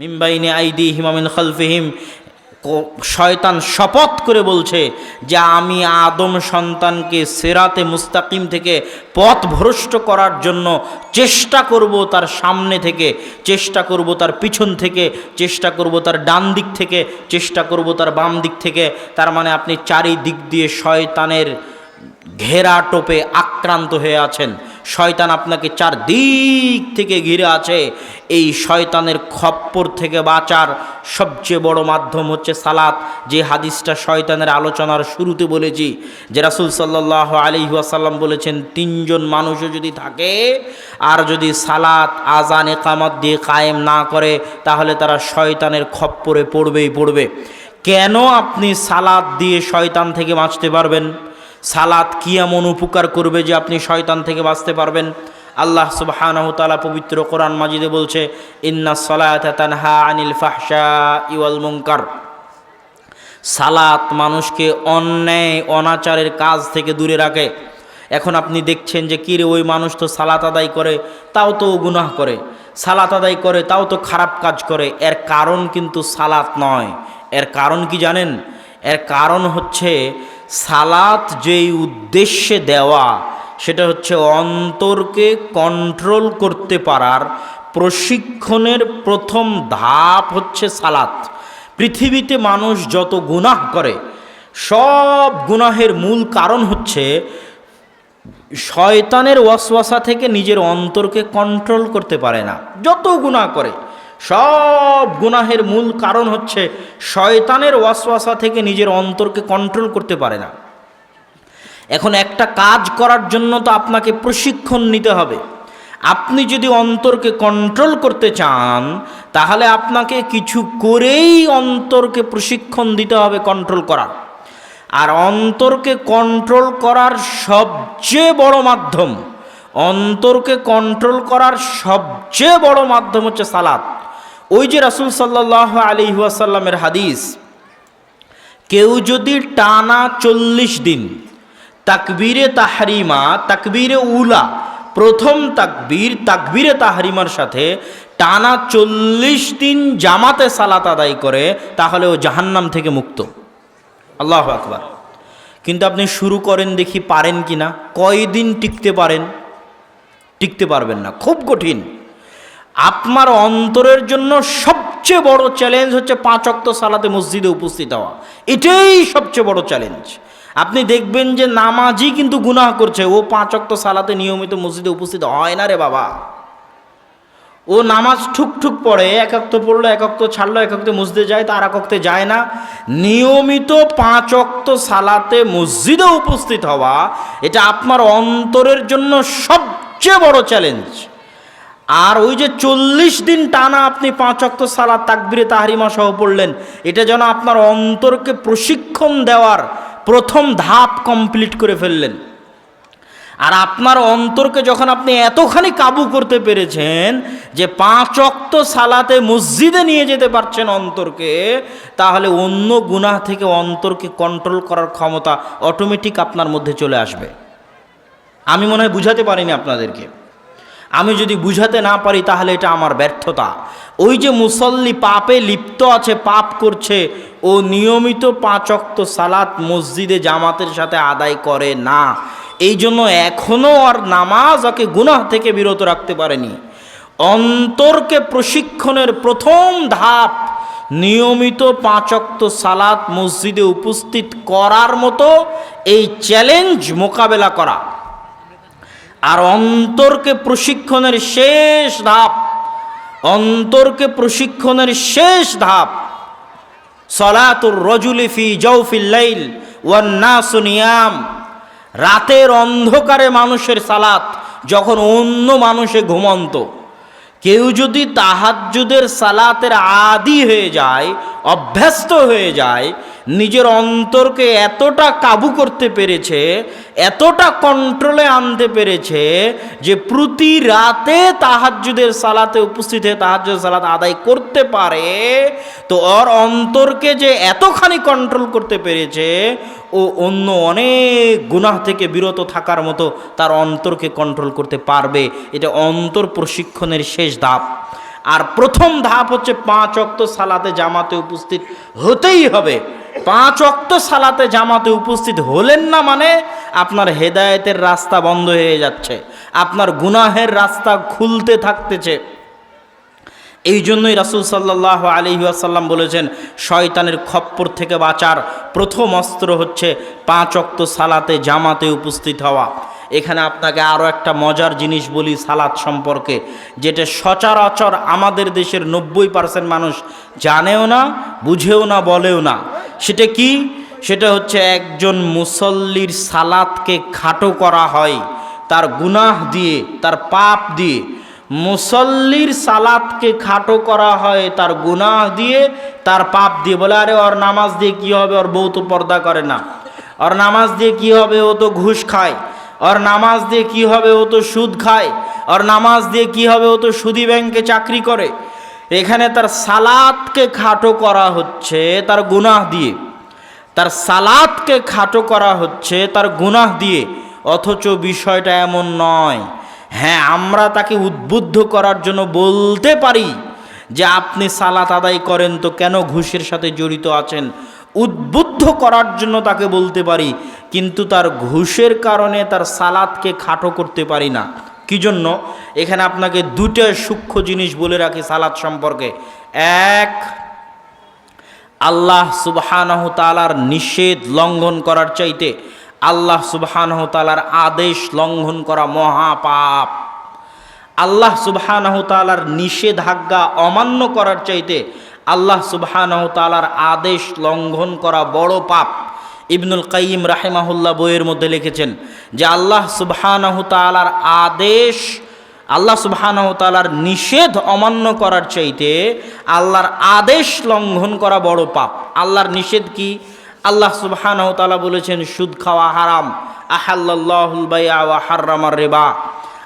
মিম্বাইনে আইদি হিমামিন খালফিহিম। শয়তান শপথ করে বলছে যে আমি আদম সন্তানকে সেরাতে মুস্তাকিম থেকে পথ ভ্রষ্ট করার জন্য চেষ্টা করব তার সামনে থেকে, চেষ্টা করব তার পিছন থেকে, চেষ্টা করব তার ডান দিক থেকে, চেষ্টা করব তার বাম দিক থেকে। তার মানে আপনি চারিদিক দিয়ে শয়তানের ঘেরা টোপে আক্রান্ত হয়ে আছেন। শয়তান আপনাকে চার দিক থেকে ঘিরে আছে। এই শয়তানের খপ্পর থেকে বাঁচার সবচেয়ে বড় মাধ্যম হচ্ছে সালাত। যে হাদিসটা শয়তানের আলোচনার শুরুতে বলেছি, যে রাসুল সাল্লাহ আলী ওয়াসাল্লাম বলেছেন, তিনজন মানুষও যদি থাকে, আর যদি সালাত আজান একামত দিয়ে কায়েম না করে, তাহলে তারা শয়তানের খপ্পরে পড়বেই পড়বে। কেন আপনি সালাদ দিয়ে শয়তান থেকে বাঁচতে পারবেন? সালাত কি এমন উপকার করবে যে আপনি শয়তান থেকে বাঁচতে পারবেন? আল্লাহ সুবহানাহু তাআলা পবিত্র কোরআন মাজিদে বলছে, ইন্না সলাতা তানহা আনিল ফাহশা ইওয়াল মুনকার। সালাত মানুষকে অন্যায়, অনাচারের কাজ থেকে দূরে রাখে। এখন আপনি দেখছেন যে কিরে ওই মানুষ তো সালাত আদায় করে, তাও তো গুনাহ করে। সালাত আদায় করে, তাও তো খারাপ কাজ করে। এর কারণ কিন্তু সালাত নয়। এর কারণ কি জানেন? এর কারণ হচ্ছে সালাত যেই উদ্দেশ্যে দেওয়া, সেটা হচ্ছে অন্তরকে কন্ট্রোল করতে পারার প্রশিক্ষণের প্রথম ধাপ হচ্ছে সালাত। পৃথিবীতে মানুষ যত গুনাহ করে, সব গুনাহের মূল কারণ হচ্ছে শয়তানের ওয়াসওয়াসা থেকে নিজের অন্তরকে কন্ট্রোল করতে পারে না। যত গুনাহ করে সব গুনাহের মূল কারণ হচ্ছে শয়তানের ওয়াসওয়াসা থেকে নিজের অন্তরকে কন্ট্রোল করতে পারে না। এখন একটা কাজ করার জন্য তো আপনাকে প্রশিক্ষণ নিতে হবে। আপনি যদি অন্তরকে কন্ট্রোল করতে চান, তাহলে আপনাকে কিছু করেই অন্তরকে প্রশিক্ষণ দিতে হবে কন্ট্রোল করার। আর অন্তরকে কন্ট্রোল করার সবচেয়ে বড় মাধ্যম, অন্তরকে কন্ট্রোল করার সবচেয়ে বড় মাধ্যম হচ্ছে সালাত। ওই যে রাসুল সাল্লাহ আলী ওয়াসাল্লামের হাদিস, কেউ যদি টানা চল্লিশ দিন তাকবীরে তাহরিমা, তাকবীরে উলা, প্রথম তাকবীর, তাকবীরে তাহরিমার সাথে টানা চল্লিশ দিন জামাতে সালাত আদায় করে, তাহলে ও জাহান্নাম থেকে মুক্ত। আল্লাহ আকবার। কিন্তু আপনি শুরু করেন দেখি পারেন কি না কয়দিন টিকতে পারেন? টিকতে পারবেন না, খুব কঠিন। আপনার অন্তরের জন্য সবচেয়ে বড় চ্যালেঞ্জ হচ্ছে পাঁচ অক্ত সালাতে মসজিদে উপস্থিত হওয়া। এটাই সবচেয়ে বড় চ্যালেঞ্জ আপনি দেখবেন যে নামাজই কিন্তু গুনাহ করছে। ও পাঁচ অক্ত সালাতে নিয়মিত মসজিদে উপস্থিত হয় না রে বাবা। ও নামাজ ঠুক ঠুক পড়ে, এক অক্ত পড়ল, এক অক্ত ছাড়লো, এক অক্তে মসজিদে যায় তার এক অক্তে যায় না। নিয়মিত পাঁচ অক্ত সালাতে মসজিদে উপস্থিত হওয়া, এটা আপনার অন্তরের জন্য সবচেয়ে বড় চ্যালেঞ্জ আর ওই যে চল্লিশ দিন টানা আপনি পাঁচ অক্ত সালা তাকবিরে তাহারিমা সহ পড়লেন, এটা যেন আপনার অন্তরকে প্রশিক্ষণ দেওয়ার প্রথম ধাপ কমপ্লিট করে ফেললেন। আর আপনার অন্তরকে যখন আপনি এতখানি কাবু করতে পেরেছেন যে পাঁচ অক্ত সালাতে মসজিদে নিয়ে যেতে পারছেন অন্তরকে, তাহলে অন্য গুনাহ থেকে অন্তরকে কন্ট্রোল করার ক্ষমতা অটোমেটিক আপনার মধ্যে চলে আসবে। আমি মনে হয় বুঝাতে পারিনি আপনাদেরকে। আমি যদি বুঝাতে না পারি তাহলে এটা আমার ব্যর্থতা। ওই যে মুসল্লি পাপে লিপ্ত আছে, পাপ করছে, ও নিয়মিত পাঁচ অক্ত সালাত মসজিদে জামাতের সাথে আদায় করে না। এই জন্য এখনও আর নামাজ ওকে গুনাহ থেকে বিরত রাখতে পারেনি। অন্তরকে প্রশিক্ষণের প্রথম ধাপ নিয়মিত পাঁচ অক্ত সালাত মসজিদে উপস্থিত করার মতো এই চ্যালেঞ্জ মোকাবেলা করা। আর অন্তরকে প্রশিক্ষণের শেষ ধাপ, অন্তরকে প্রশিক্ষণের শেষ ধাপ। সলাতুর রজুলি ফি জৌফিল লাইল ওয়ান্নাসু নিয়াম। রাতের অন্ধকারে মানুষের সালাত, যখন অন্য মানুষে ঘুমন্ত। কেউ যদি তাহাজ্জুদের সালাতের আদি হয়ে যায়, অভ্যস্ত হয়ে যায় নিজের অন্তরকে এতটা কাবু করতে পেরেছে, এতটা কন্ট্রোলে আনতে পেরেছে যে প্রতি রাতে তাহাজ্জুদের সালাতে উপস্থিত হয়ে তাহাজ্জুদের সালাত আদায় করতে পারে, তো ওর অন্তরকে যে এতখানি কন্ট্রোল করতে পেরেছে, ও অন্য অনেক গুনাহ থেকে বিরত থাকার মতো তার অন্তরকে কন্ট্রোল করতে পারবে। এটা অন্তর প্রশিক্ষণের শেষ ধাপ। আর প্রথম ধাপ হচ্ছে পাঁচ অক্ত সালাতে জামাতে উপস্থিত হতেই হবে। পাঁচ অক্ত সালাতে জামাতে উপস্থিত হলেন না মানে আপনার হেদায়েতের রাস্তা বন্ধ হয়ে যাচ্ছে, আপনার গুনাহের রাস্তা খুলতে থাকতেছে। এই জন্যই রাসুল সাল্লাহ আলহি আসাল্লাম বলেছেন, শয়তানের খপ্পর থেকে বাঁচার প্রথম অস্ত্র হচ্ছে পাঁচ অক্ত সালাতে জামাতে উপস্থিত হওয়া। এখানে আপনাকে আরও একটা মজার জিনিস বলি সালাদ সম্পর্কে, যেটা সচরাচর আমাদের দেশের নব্বই পার্সেন্ট মানুষ জানেও না, বুঝেও না, বলেও না। সেটা কি? সেটা হচ্ছে একজন মুসল্লির সালাদকে খাটো করা হয়, তার গুনাহ দিয়ে, তার পাপ দিয়ে। মুসল্লির সালাদকে খাটো করা হয়, তার গুনাহ দিয়ে, তার পাপ দিয়ে। বলে, আরে, ওর নামাজ দিয়ে কি হবে? ওর বউ তো পর্দা করে না। ওর নামাজ দিয়ে কি হবে? ও তো ঘুষ খায়। ওর নামাজ দিয়ে কি হবে ও তো সুদ খায়? ওর নামাজ দিয়ে কি হবে ও তো সুদি ব্যাংকে চাকরি করে? এখানে তার সালাতকে খাটো করা হচ্ছে তার গুনাহ দিয়ে। তার সালাতকে খাটো করা হচ্ছে তার গুনাহ দিয়ে। অথচ বিষয়টা এমন নয়। হ্যাঁ আমরা তাকে উদ্বুদ্ধ করার জন্য বলতে পারি যে আপনি সালাত আদায় করেন তো কেন ঘুষের সাথে জড়িত আছেন? উদ্বুদ্ধ করার জন্য তাকে বলতে পারি, কিন্তু তার ঘুষের কারণে তার সালাদকে খাটো করতে পারি না। কি জন্য? এখানে আপনাকে দুটো সূক্ষ্ম জিনিস বলে রাখি সালাদ সম্পর্কে। এক, আল্লাহ সুবহানাহ তালার নিষেধ লঙ্ঘন করার চাইতে আল্লাহ সুবহানাহ তালার আদেশ লঙ্ঘন করা মহাপাপ। আল্লাহ সুবহানাহ তালার নিষেধাজ্ঞা অমান্য করার চাইতে আল্লাহ সুবহানাহ তালার আদেশ লঙ্ঘন করা বড় পাপ। ইবনুল কাইম রাহেমাহুল্লাহ বইয়ের মধ্যে লিখেছেন যে আল্লাহ সুবহানাহ তালার আদেশ, আল্লাহ সুবহানাহ তালার নিষেধ অমান্য করার চাইতে আল্লাহর আদেশ লঙ্ঘন করা বড় পাপ। আল্লাহর নিষেধ কি? আল্লাহ সুবহানাহু তাআলা বলেছেন, সুদ খাওয়া হারাম আহাল্লাহুল হাররামার রিবা।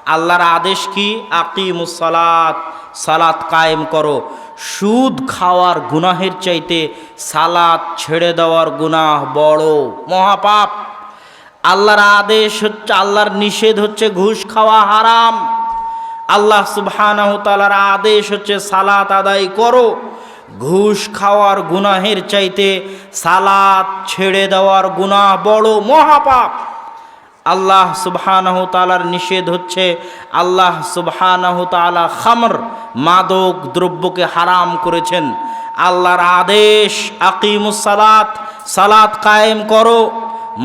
আল্লাহর আদেশ কি? আকিমুস সালাত সালাত কায়েম করো। সুদ খাওয়ার গুনাহের চাইতে সালাত ছেড়ে দেওয়ার গুনাহ বড়, মহাপাপ। আল্লাহর আদেশ হচ্ছে, আল্লাহর নিষেধ হচ্ছে ঘুষ খাওয়া হারাম। আল্লাহ সুবহানাহু তাআলার আদেশ হচ্ছে, সালাত আদায় করো। ঘুষ খাওয়ার গুনাহের চাইতে সালাত ছেড়ে দেওয়ার গুনাহ বড়, মহাপাপ। আল্লাহ সুবহানাহ তালার নিষেধ হচ্ছে আল্লাহ সুবহানাহ তালা খামর, মাদক দ্রব্যকে হারাম করেছেন। আল্লাহর আদেশ, আকিমুস সালাত সালাত কায়েম করো।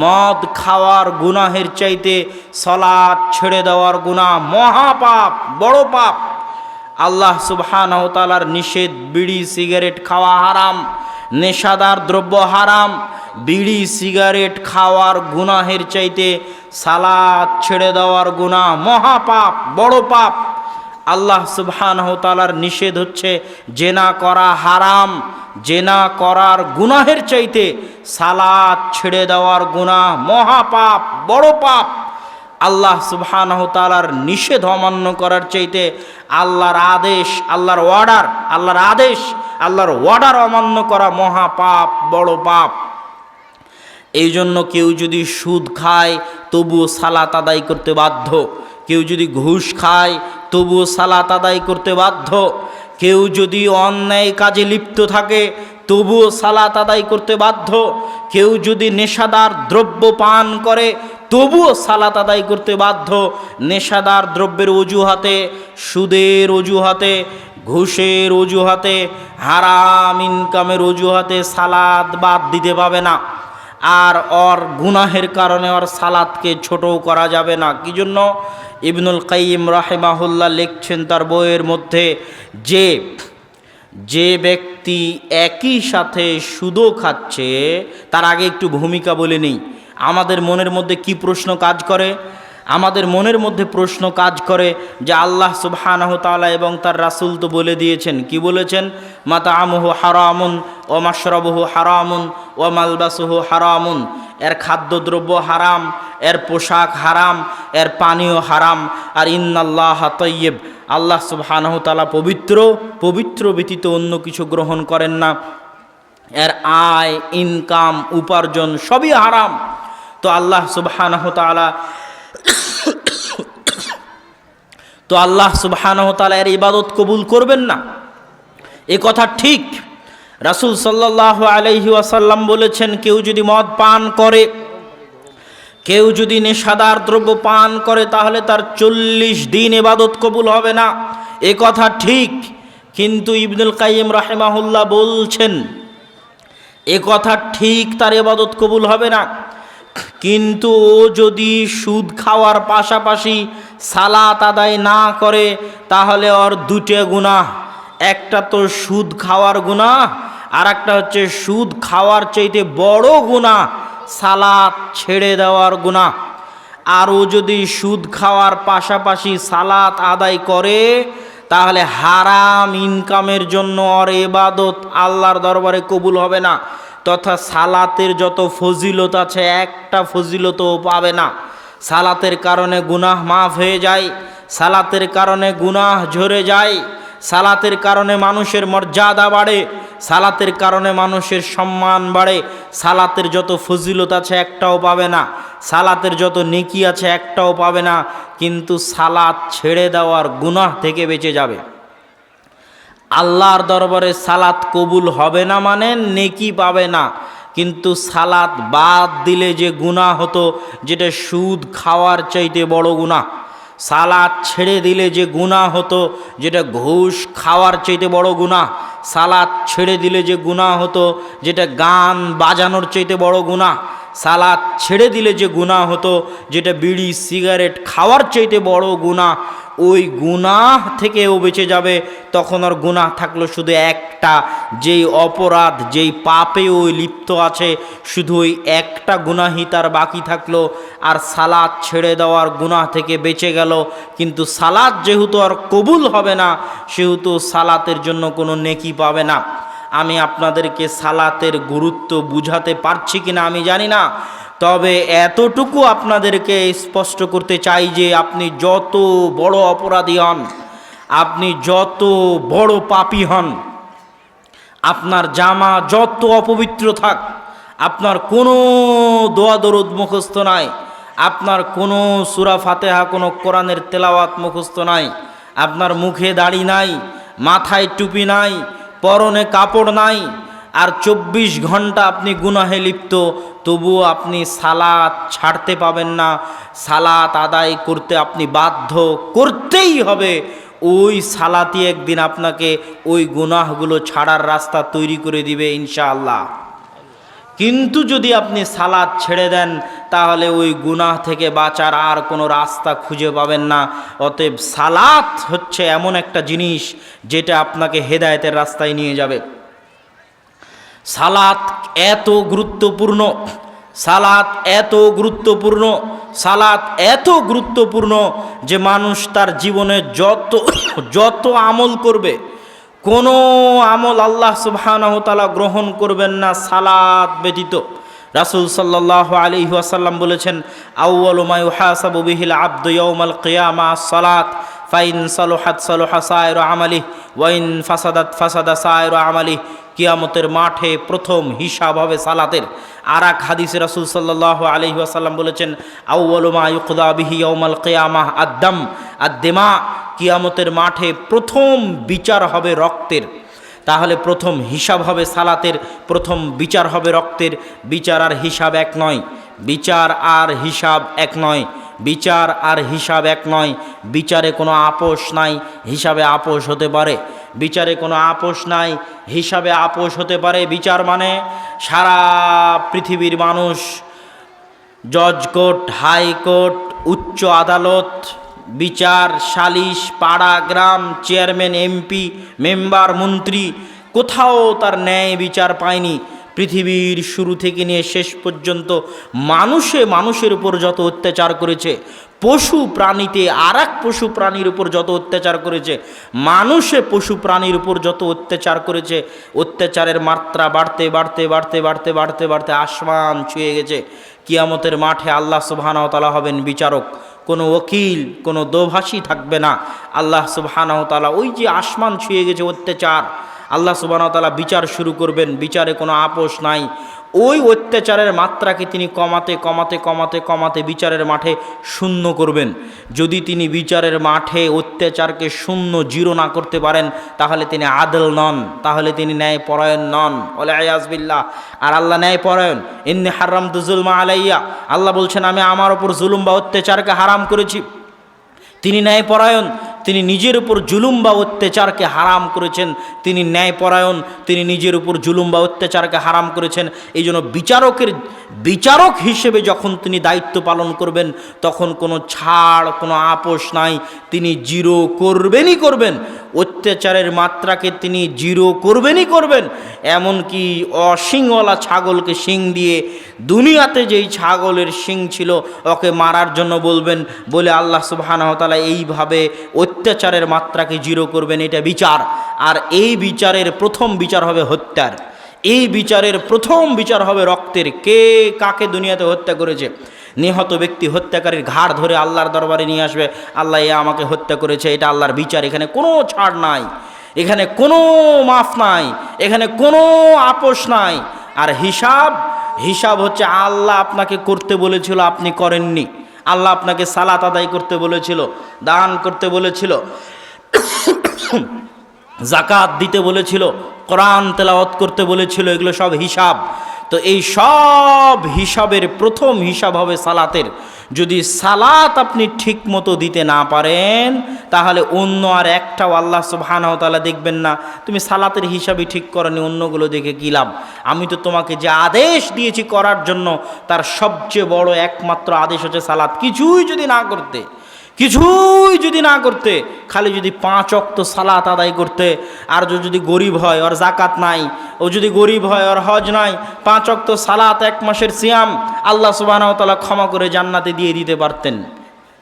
মদ খাওয়ার গুনাহের চাইতে সলাদ ছেড়ে দেওয়ার গুনাহ মহাপাপ, বড় পাপ। আল্লাহ সুবহানাহ তালার নিষেধ, বিড়ি, সিগারেট খাওয়া হারাম, নেশাদার দ্রব্য হারাম বিড়ি, সিগারেট খাওয়ার গুনাহের চাইতে সালাদ ছেড়ে দেওয়ার গুনাহ। মহাপাপ, বড় পাপ। আল্লাহ সুবহানাহ তালার নিষেধ হচ্ছে জেনা করা হারাম, জেনা করার গুনাহের চাইতে সালাদ ছেড়ে দেওয়ার গুনাহ। মহাপাপ, বড় পাপ। আল্লাহ সুবহানাহ তালার নিষেধ অমান্য করার চাইতে আল্লাহর আদেশ, আল্লাহর ওয়ার্ডার আল্লাহর আদেশ, আল্লাহর ওয়ার্ডার অমান্য করা মহাপাপ, বড় পাপ। এই জন্য কেউ যদি সুদ খায়, তবুও সালাত আদায় করতে বাধ্য। কেউ যদি ঘুষ খায়, তবুও সালাত আদায় করতে বাধ্য। কেউ যদি অন্যায় কাজে লিপ্ত থাকে, তবুও সালাত আদায় করতে বাধ্য। কেউ যদি নেশাদার দ্রব্য পান করে, তবুও সালাত আদায় করতে বাধ্য। নেশাদার দ্রব্যের অজুহাতে, সুদের অজুহাতে, ঘুষের অজুহাতে, হারাম ইনকামের অজুহাতে সালাদ বাদ দিতে পাবে না। আর ওর গুনাহের কারণে ওর সালাদকে ছোটও করা যাবে না। কি জন্য? ইবনুল কাইম রাহেমাহুল্লাহ লিখছেন তার বইয়ের মধ্যে যে যে ব্যক্তি একই সাথে সুদও খাচ্ছে, তার আগে একটু ভূমিকা বলে নেই। আমাদের মনের মধ্যে কি প্রশ্ন কাজ করে? আমাদের মনের মধ্যে প্রশ্ন কাজ করে যে আল্লাহ সুবহানাহ তাআলা এবং তার রাসূল তো বলে দিয়েছেন। কি বলেছেন? মাতা আমহু হারামুন ও মাশরাবহু হারামুন ও মালবাসুহু হারামুন, এর খাদ্যদ্রব্য হারাম, এর পোশাক হারাম, এর পানীয় হারাম। আর ইন্নাল্লাহ তৈয়ব আল্লাহ সুবহানাহ তাআলা পবিত্র পবিত্র ব্যতীত অন্য কিছু গ্রহণ করেন না। এর আয়, ইনকাম, উপার্জন সবই হারাম। তো আল্লাহ সুবহানাহ তাআলা তো আল্লাহ সুবহানাহু তাআলা এর ইবাদত কবুল করবেন না। এ কথা ঠিক। রাসূল সাল্লাল্লাহু আলাইহি ওয়াসাল্লাম বলেছেন, কেউ যদি মদ পান করে, কেউ যদি নেশাদার দ্রব্য পান করে, তাহলে তার চল্লিশ দিন এবাদত কবুল হবে না। এ কথা ঠিক, কিন্তু ইবনুল কাইম রাহেমাহুল্লাহ বলছেন, এ কথা ঠিক, তার এবাদত কবুল হবে না। কিন্তু ও যদি সুদ খাওয়ার পাশাপাশি সালাত আদায় না করে, তাহলে ওর দুটে গুনাহ। একটা তো সুদ খাওয়ার গুনাহ আর একটা হচ্ছে সুদ খাওয়ার চাইতে বড় গুনাহ সালাত ছেড়ে দেওয়ার গুনাহ। আর ও যদি সুদ খাওয়ার পাশাপাশি সালাত আদায় করে, তাহলে হারাম ইনকামের জন্য ওর এবাদত আল্লাহর দরবারে কবুল হবে না, তথা সালাতের যত ফজিলত আছে, একটা ফজিলতও পাবে না। সালাতের কারণে গুনাহ মাফ হয়ে যায়, সালাতের কারণে গুনাহ ঝরে যায় সালাতের কারণে মানুষের মর্যাদা বাড়ে, সালাতের কারণে মানুষের সম্মান বাড়ে। সালাতের যত ফজিলত আছে একটাও পাবে না, সালাতের যত নেকি আছে একটাও পাবে না, কিন্তু সালাত ছেড়ে দেওয়ার গুনাহ থেকে বেঁচে যাবে। আল্লাহর দরবারে সালাত কবুল হবে না মানে নেকি পাবে না, কিন্তু সালাত বাদ দিলে যে গুনাহ হতো, যেটা সুদ খাওয়ার চাইতে বড় গুনাহ। সালাদ ছেড়ে দিলে যে গুণা হতো, যেটা ঘুষ খাওয়ার চাইতে বড় গুণা সালাদ ছেড়ে দিলে যে গুণা হতো, যেটা গান বাজানোর চাইতে বড় গুনাহ সালাদ ছেড়ে দিলে যে গুনাহ হতো, যেটা বিড়ি, সিগারেট খাওয়ার চাইতে বড় গুনাহ, ওই গুনাহ থেকে ও বেঁচে যাবে। তখন আর গুনাহ থাকল শুধু একটা, যেই অপরাধ, যেই পাপে ওই লিপ্ত আছে, শুধু ওই একটা গুনাহি তার বাকি থাকল। আর সালাদ ছেড়ে দেওয়ার গুনাহ থেকে বেঁচে গেল। কিন্তু সালাদ যেহেতু আর কবুল হবে না, সেহেতু সালাতের জন্য কোনো নেকি পাবে না। আমি আপনাদেরকে সালাতের গুরুত্ব বুঝাতে পারছি কিনা আমি জানি না। তবে এতটুকু আপনাদেরকে স্পষ্ট করতে চাই যে আপনি যত বড় অপরাধী হন, আপনি যত বড় পাপি হন, আপনার জামা যত অপবিত্র থাক, আপনার কোনো দোয়া দরুদ মুখস্থ নাই, আপনার কোনো সুরা ফাতেহা, কোনো কোরআনের তেলাওয়াত মুখস্থ নাই, আপনার মুখে দাড়ি নাই, মাথায় টুপি নাই পরনে কাপড় নাই, আর চব্বিশ ঘণ্টা আপনি গুনাহে লিপ্ত, তবুও আপনি সালাত ছাড়তে পাবেন না। সালাত আদায় করতে আপনি বাধ্য করতেই হবে। ওই সালাতি একদিন আপনাকে ওই গুনাহগুলো ছাড়ার রাস্তা তৈরি করে দিবে ইনশাআল্লাহ। কিন্তু যদি আপনি সালাদ ছেড়ে দেন, তাহলে ওই গুনাহ থেকে বাঁচার আর কোনো রাস্তা খুঁজে পাবেন না। অতএব সালাত হচ্ছে এমন একটা জিনিস যেটা আপনাকে হেদায়েতের রাস্তায় নিয়ে যাবে। সালাত এত গুরুত্বপূর্ণ, সালাত এত গুরুত্বপূর্ণ, সালাত এত গুরুত্বপূর্ণ যে মানুষ তার জীবনে যত যত আমল করবে কোনো আমল আল্লাহ সুবহানাহু গ্রহণ করবেন না সালাদ ব্যতীত। রাসুল সাল্লাহ আলী ওয়াসাল্লাম বলেছেন আউ্বালুমাই হাসাবু বিহিল আব্দু কেয়ামা কিয়ামা, সালাত, ফাইন সালোহাত সালোহা সায়র আমালি ওয়াইন ফাসাদাত ফাসাদা সায়র আমালি কিয়ামতের মাঠে প্রথম হিসাব হবে সালাতের। আর এক হাদিসে রাসুল সাল্লাহ আলহি আসাল্লাম বলেছেন আউ্বালুমা ইউকদা বিহি ইয়ৌমাল কিয়ামাহ আদ্দাম। আদ্দেমা কিয়ামতের মাঠে প্রথম বিচার হবে রক্তের। তাহলে প্রথম হিসাব হবে সালাতের, প্রথম বিচার হবে রক্তের। বিচার আর হিসাব এক নয়। বিচার আর হিসাব এক নয়। বিচার আর হিসাব এক নয়। বিচারে কোনো আপোষ নাই। হিসাবে আপোষ হতে পারে। বিচারে কোনো আপোষ নাই। হিসাবে আপোষ হতে পারে বিচার মানে সারা পৃথিবীর মানুষ, জজ কোর্ট হাইকোর্ট উচ্চ আদালত, বিচার, সালিশ, পাড়া, গ্রাম, চেয়ারম্যান, এমপি, মেম্বার, মন্ত্রী, কোথাও তার ন্যায় বিচার পায়নি। পৃথিবীর শুরু থেকে নিয়ে শেষ পর্যন্ত মানুষে মানুষের উপর যত অত্যাচার করেছে পশু প্রাণীতে আর পশু প্রাণীর উপর যত অত্যাচার করেছে, মানুষে পশু প্রাণীর উপর যত অত্যাচার করেছে, অত্যাচারের মাত্রা বাড়তে বাড়তে বাড়তে বাড়তে বাড়তে বাড়তে আসমান ছুঁয়ে গেছে। কিয়ামতের মাঠে আল্লাহ সুবহানাহতালা হবেন বিচারক। কোনো ওকিল, কোনো দোভাষী থাকবে না। আল্লাহ সুবহানাহতালা ওই যে আসমান ছুঁয়ে গেছে অত্যাচার, আল্লাহ সুবাহতালা বিচার শুরু করবেন। বিচারে কোনো আপোষ নাই। ওই অত্যাচারের মাত্রাকে তিনি কমাতে কমাতে কমাতে কমাতে বিচারের মাঠে শূন্য করবেন। যদি তিনি বিচারের মাঠে অত্যাচারকে শূন্য, জিরো না করতে পারেন, তাহলে তিনি আদল নন, তাহলে তিনি ন্যায় পরায়ণ নন বলে আয়াজবিল্লাহ আর আল্লাহ ন্যায় পরায়ণ ইন্নি হারাম দুজুলমা আলাইয়া। আল্লাহ বলছেন, আমি আমার ওপর জুলুম বা অত্যাচারকে হারাম করেছি। তিনি ন্যায়পরায়ণ। তিনি নিজের উপর জুলুম বা অত্যাচারকে হারাম করেছেন। তিনি ন্যায়পরায়ণ, তিনি নিজের উপর জুলুম বা অত্যাচারকে হারাম করেছেন। এই জন্য বিচারকের, বিচারক হিসেবে যখন তিনি দায়িত্ব পালন করবেন, তখন কোনো ছাড়, কোনো আপোষ নাই। তিনি জিরো করবেনই করবেন। অত্যাচারের মাত্রাকে তিনি জিরো করবেনই করবেন। এমনকি অশিংওয়ালা ছাগলকে শিং দিয়ে দুনিয়াতে যেই ছাগলের শিং ছিল, ওকে মারার জন্য বলবেন, বলে আল্লাহ সুবাহানহতালা এইভাবে অত্যাচারের মাত্রাকে জিরো করবেন, এটা বিচার। আর এই বিচারের প্রথম বিচার হবে হত্যার। এই বিচারের প্রথম বিচার হবে রক্তের। কে কাকে দুনিয়াতে হত্যা করেছে? নিহত ব্যক্তি হত্যাকারীর ঘাড় ধরে আল্লাহর দরবারে নিয়ে আসবে। আল্লাহ এ আমাকে হত্যা করেছে, এটা আল্লাহর বিচার। এখানে কোনো ছাড় নাই। এখানে কোনো মাফ নাই। এখানে কোনো আপোষ নাই। আর হিসাব হিসাব হচ্ছে আল্লাহ আপনাকে করতে বলেছিল, আপনি করেননি। আল্লাহ আপনাকে সালাত আদায় করতে বলেছিল, দান করতে বলেছিল জাকাত দিতে বলেছিল, কোরআন তেলাওয়াত করতে বলেছিল, এগুলো সব হিসাব। তো এই সব হিসাবের প্রথম হিসাব হবে সালাতের। যদি সালাত আপনি ঠিক মতো দিতে না পারেন, তাহলে অন্য আর একটাও আল্লাহ সুবহানাহু তাআলা দেখবেন না। তুমি সালাতের হিসাবই ঠিক করনি, অন্যগুলো দেখে কী লাভ? আমি তো তোমাকে যে আদেশ দিয়েছি করার জন্য, তার সবচেয়ে বড় একমাত্র আদেশ হচ্ছে সালাত। কিছুই যদি না করতে কিছুই যদি না করতে, খালি যদি পাঁচ অক্ত সালাত আদায় করতে, আর যদি গরিব হয়, ওর জাকাত নাই, ও যদি গরিব হয়, ওর হজ নাই, পাঁচ অক্ত সালাত, এক মাসের সিয়াম, আল্লাহ সুবাহতালা ক্ষমা করে জান্নাতে দিয়ে দিতে পারতেন।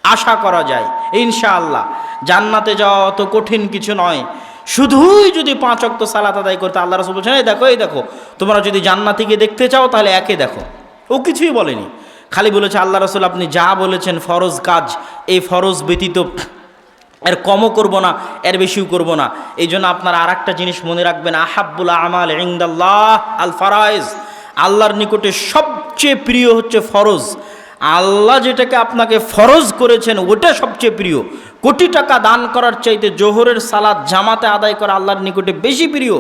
আশা করা যায়, ইনশাআল্লাহ। জান্নাতে যাওয়া অত কঠিন কিছু নয়। শুধুই যদি পাঁচ অক্ত সালাত আদায় করতে আল্লাহ রসুল বলছেন, এই দেখো এই দেখো, তোমরা যদি জান্নাতিকে দেখতে চাও, তাহলে একে দেখো। ও কিছুই বলেনি। খালি বলেছে, আল্লাহ রসুল, আপনি যা বলেছেন, ফরজ কাজ, এই ফরজ ব্যতীত এর কমও করব না, এর বেশিও করব না। এই জন্য আপনার আর একটা জিনিস মনে রাখবেন, আহাব্বুল আমাল ইংদাল্লাহ আল ফারাইজ। আল্লাহর নিকটে সবচেয়ে প্রিয় হচ্ছে ফরজ। আল্লাহ যেটাকে আপনাকে ফরজ করেছেন, ওটা সবচেয়ে প্রিয়। কোটি টাকা দান করার চাইতে জোহরের সালাদ জামাতে আদায় করা আল্লাহর নিকটে বেশি প্রিয়।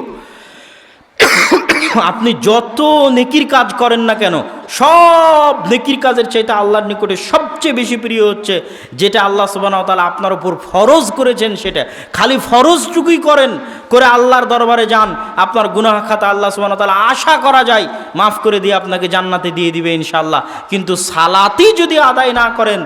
আপনি যত নেকির কাজ করেন না কেন সব নেকির কাজের চাইতে আল্লাহর নিকটে সবচেয়ে বেশি প্রিয় হচ্ছে, যেটা আল্লাহ সুবাহ তালা আপনার উপর ফরজ করেছেন সেটা। খালি ফরজটুকুই করেন, করে আল্লাহর দরবারে যান, আপনার গুনাহ খাতা আল্লাহ সুবাহ তালা আশা করা যায়, মাফ করে দিয়ে আপনাকে জান্নাতে দিয়ে দিবে ইনশাল্লাহ কিন্তু সালাতি যদি আদায় না করেন,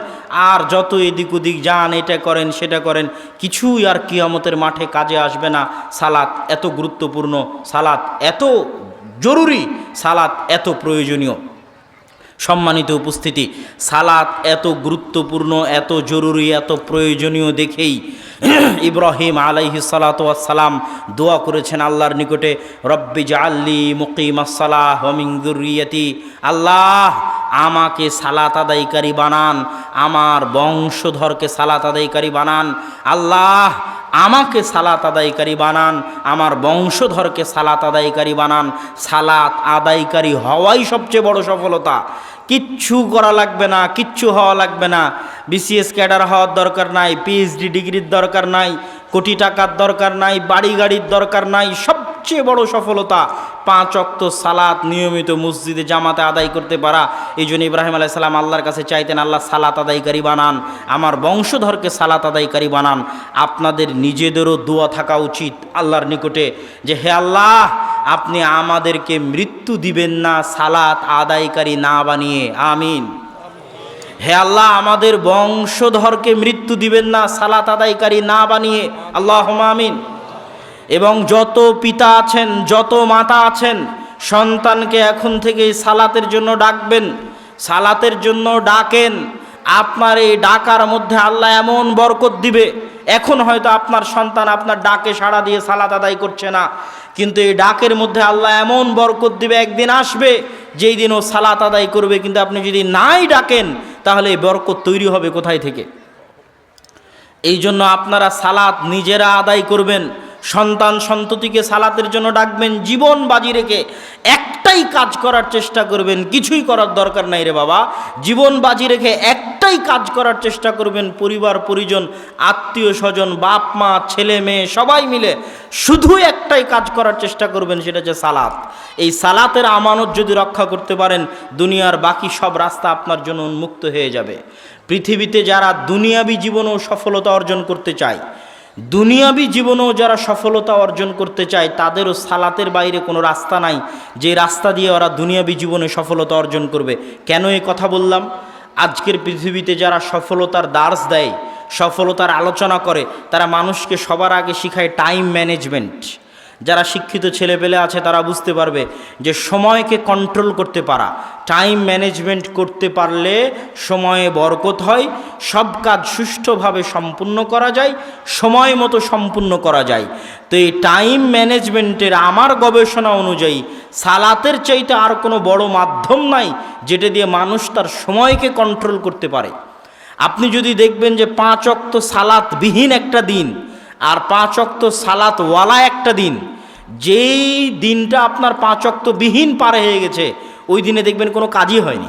আর যত এদিক ওদিক যান, এটা করেন, সেটা করেন, কিছুই আর কিয়ামতের মাঠে কাজে আসবে না। সালাত এত গুরুত্বপূর্ণ, সালাত এত জরুরি, সালাত এত প্রয়োজনীয়। সম্মানিত উপস্থিতি। সালাত এত গুরুত্বপূর্ণ, এত জরুরি, এত প্রয়োজনীয় দেখেই ইব্রাহিম আলাইহি সালাম দোয়া করেছেন আল্লাহর নিকটে, রব্বি জাল্লি মুকিম হমিংদুরিয়াতি আল্লাহ, আমাকে সালাত আদায়কারী বানান, আমার বংশধরকে সালাত আদায়কারী বানান। আল্লাহ আমাকে সালাত আদায়কারী বানান, আমার বংশধরকে সালাত আদায়কারী বানান। সালাত আদায়কারী হওয়াই সবচেয়ে বড় সফলতা। কিচ্ছু করা লাগবে না, কিচ্ছু হওয়া লাগবে না। বিসিএস ক্যাডার হওয়ার দরকার নাই পিএইচডি ডিগ্রির দরকার নাই, কোটি টাকার দরকার নাই, বাড়ি গাড়ির দরকার নাই, সবচেয়ে বড় সফলতা পাঁচ অক্ত সালাত নিয়মিত মসজিদে জামাতে আদায় করতে পারা। এই জন্য ইব্রাহিম আলাইসাল্লাম আল্লাহর কাছে চাইতেন, আল্লাহ, সালাত আদায়কারী বানান। আমার বংশধরকে সালাত আদায়কারী বানান। আপনাদের নিজেদেরও দোয়া থাকা উচিত আল্লাহর নিকটে যে, হে আল্লাহ, আপনি আমাদেরকে মৃত্যু দিবেন না, সালাত আদায়কারী না বানিয়ে। আমিন। হে আল্লাহ, আমাদের বংশধরকে মৃত্যু দিবেন না, সালাত আদায়কারী না বানিয়ে। আল্লাহ আমিন। এবং যত পিতা আছেন, যত মাতা আছেন, সন্তানকে এখন থেকে সালাতের জন্য ডাকবেন। সালাতের জন্য ডাকেন। আপনার এই ডাকার মধ্যে আল্লাহ এমন বরকত দিবে। এখন হয়তো আপনার সন্তান আপনার ডাকে সাড়া দিয়ে সালাত আদায় করছে না। কিন্তু এই ডাকের মধ্যে আল্লাহ এমন বরকত দিবে, একদিন আসবে যেই দিন ও সালাত আদায় করবে। কিন্তু আপনি যদি নাই ডাকেন, তাহলে এই বরকত তৈরি হবে কোথায় থেকে? এই জন্য আপনারা সালাত নিজেরা আদায় করবেন। সন্তান সন্ততিকে সালাতের জন্য ডাকবেন, জীবন বাজি রেখে একটাই কাজ করার চেষ্টা করবেন, কিছুই করার দরকার নাই রে বাবা। জীবন বাজি রেখে একটাই কাজ করার চেষ্টা করবেন, পরিবার, পরিজন, আত্মীয় স্বজন, বাপ, মা, ছেলে, মেয়ে, সবাই মিলে শুধু একটাই কাজ করার চেষ্টা করবেন, সেটা হচ্ছে সালাত। এই সালাতের আমানত যদি রক্ষা করতে পারেন, দুনিয়ার বাকি সব রাস্তা আপনার জন্য উন্মুক্ত হয়ে যাবে। পৃথিবীতে যারা দুনিয়াবি জীবনেও সফলতা অর্জন করতে চায় দুনিয়াবি জীবনেও যারা সফলতা অর্জন করতে চায়, তাদেরও সালাতের বাইরে কোনো রাস্তা নাই। যে রাস্তা দিয়ে ওরা দুনিয়াবি জীবনে সফলতা অর্জন করবে। কেন এই কথা বললাম? আজকের পৃথিবীতে যারা সফলতার দার্স দেয়, সফলতার আলোচনা করে, তারা মানুষকে সবার আগে শিখায় টাইম ম্যানেজমেন্ট যারা শিক্ষিত ছেলেপেলে আছে, তারা বুঝতে পারবে যে সময়কে কন্ট্রোল করতে পারা টাইম ম্যানেজমেন্ট করতে পারলে সময়ে বরকত হয়, সব কাজ সুষ্ঠুভাবে সম্পূর্ণ করা যায়, সময় মতো সম্পূর্ণ করা যায়। তো এই টাইম ম্যানেজমেন্টের আমার গবেষণা অনুযায়ী, সালাতের চাইতে আর কোনো বড় মাধ্যম নাই, যেটা দিয়ে মানুষ তার সময়কে কন্ট্রোল করতে পারে। আপনি যদি দেখবেন যে পাঁচ অক্ত সালাত বিহীন একটা দিন আর পাঁচ অক্ত সালাত ওয়ালা একটা দিন। যেই দিনটা আপনার পাঁচ অক্ত বিহীন পার হয়ে গেছে, ওই দিনে দেখবেন কোনো কাজই হয়নি।